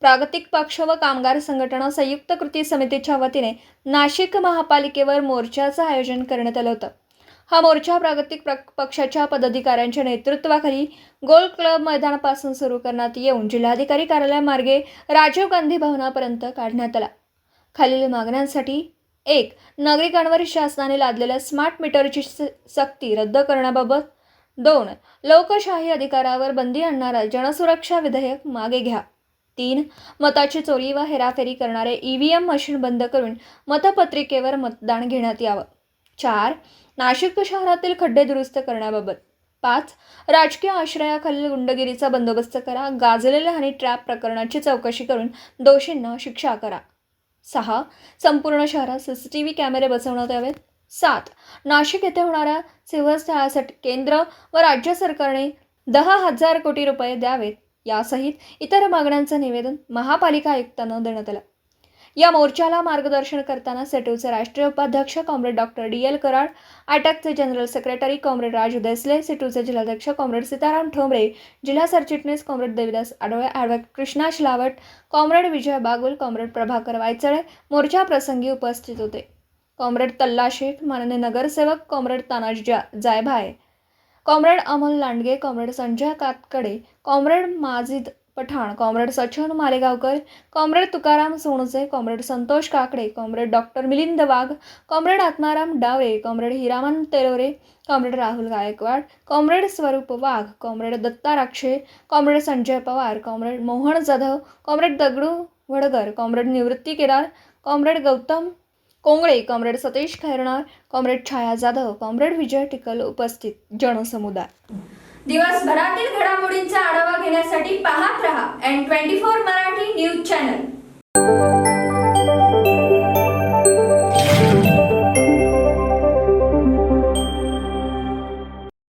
प्रागतिक पक्ष व कामगार संघटना संयुक्त कृती समितीच्या वतीने नाशिक महापालिकेवर मोर्चाचं आयोजन करण्यात आलं होतं. हा मोर्चा प्रागतिक प्र- पक्षाच्या पदाधिकाऱ्यांच्या नेतृत्वाखाली गोल क्लब मैदानापासून सुरू करण्यात येऊन जिल्हाधिकारी कार्यालयामार्गे राजीव गांधी भवनापर्यंत काढण्यात आला. खालील मागण्यांसाठी एक नागरिकांवर शासनाने लादलेल्या स्मार्ट मीटरची स- सक्ती रद्द करण्याबाबत. दोन लोकशाही अधिकारावर बंदी आणणारा जनसुरक्षा विधेयक मागे घ्या. तीन. मताची चोरी व हेराफेरी करणारे ई व्ही एम मशीन बंद करून मतपत्रिकेवर मतदान घेण्यात यावं. चार. नाशिक शहरातील खड्डे दुरुस्त करण्याबाबत. पाच. राजकीय आश्रयाखालील गुंडगिरीचा बंदोबस्त करा. गाजलेल्या आणि ट्रॅप प्रकरणाची चौकशी करून दोषींना शिक्षा करा. सहा. संपूर्ण शहरात सी सी टी व्ही कॅमेरे बसवण्यात यावेत. सात. नाशिक येथे होणाऱ्या सिंहस्थळासाठी केंद्र व राज्य सरकारने दहा हजार कोटी रुपये द्यावेत. यासहित इतर मागण्यांचं निवेदन महापालिका आयुक्तांना देण्यात आलं. या मोर्चाला मार्गदर्शन करताना सेटूचे राष्ट्रीय उपाध्यक्ष comrade doctor D. L. Karad अटॅकचे general secretary comrade Raju Desale सेटूचे जिल्हाध्यक्ष कॉम्रेड सीताराम ठोंबरे जिल्हा सरचिटणीस comrade Devidas Adavale advocate Krishna Shilawat comrade Vijay Bagul comrade Prabhakar Waychale मोर्चा प्रसंगी उपस्थित होते. कॉम्रेड तल्ला शेख माननीय नगरसेवक कॉम्रेड तानाजी जा Jaybhay comrade Amol Landge comrade Sanjay Katkade comrade Majid Pathan comrade Sachin Malegaonkar comrade Tukaram Sonse comrade Santosh Kakade comrade doctor Milind Wagh comrade Atmaram Daware comrade Hiraman Terore comrade Rahul Gaikwad comrade Swaroop Wagh comrade Datta Rakshe comrade Sanjay Pawar comrade Mohan Jadhav comrade Dagdu Wadgar comrade Nivrutti Kedar comrade Gautam Kongale comrade Satish Khairnar comrade Chhaya Jadhav comrade Vijay Tikal उपस्थित जनसमुदाय. दिवसभरातील घडामोडींचा आढावा घेण्यासाठी पाहत रहा N twenty four Marathi news channel.